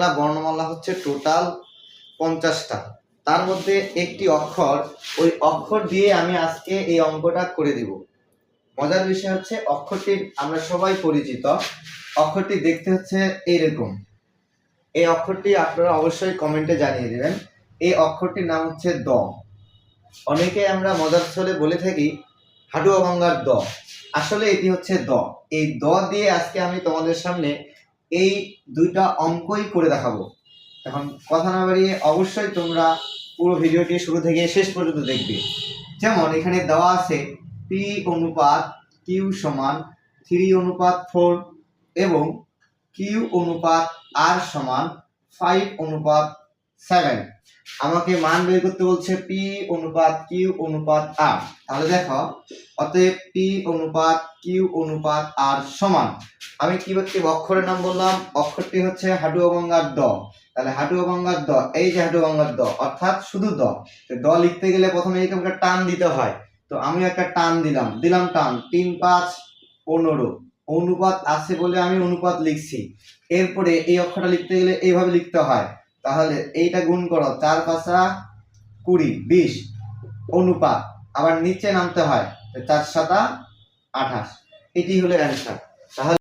বাংলা বর্ণমালা হচ্ছে টোটাল পঞ্চাশটা। তার মধ্যে একটি অক্ষর, ওই অক্ষর দিয়ে আমি আজকে এই অঙ্কটা করে দিব। মজার বিষয় হচ্ছে অক্ষরটি আমরা সবাই পরিচিত, অক্ষরটি দেখতে হচ্ছে এইরকম এই অক্ষরটি আপনারা অবশ্যই কমেন্টে জানিয়ে দেবেন। এই অক্ষরটির নাম হচ্ছে দ। অনেকে আমরা মজার ছলে বলে থাকি হাডুয়া গঙ্গার দ। আসলে এটি হচ্ছে দ। এই দ দিয়ে আজকে আমি তোমাদের সামনে এই দুইটা অঙ্কই করে দেখাবো। এখন কথা না বাড়িয়ে অবশ্যই তোমরা পুরো ভিডিওটি শুরু থেকে শেষ পর্যন্ত দেখবে। যেমন এখানে দেওয়া আছে পি অনুপাত কিউ সমান থ্রি অনুপাত ফোর এবং কিউ অনুপাত আর সমান ফাইভ অনুপাত সেভেন আমাকে মান বের করতে বলছে পি অনুপাত কিউ অনুপাত আর তাহলে দেখো, অতএব পি অনুপাত কিউ অনুপাত আর সমান। আমি কি একটি অক্ষরের নাম বললাম? অক্ষরটি হচ্ছে হাডুয়াবঙ্গার দ। তাহলে হাডুয়াবঙ্গার দ, এই যে হাডুয়াবঙ্গার দ, অর্থাৎ শুধু দ। দ লিখতে গেলে প্রথমে এরকম একটা টান দিতে হয়। তো আমি একটা টান দিলাম। দিলাম টান, তিন, পাঁচ, পনেরো। অনুপাত আছে বলে আমি অনুপাত লিখছি। এরপরে এই অক্ষরটা লিখতে গেলে এইভাবে লিখতে হয়। তাহলে এইটা গুণ করো, চার পাঁচা কুড়ি, বিশ, অনুপাত। আবার নিচে নামতে হয় চার সাতা আঠাশ। এটি হলো অ্যান্সার তাহলে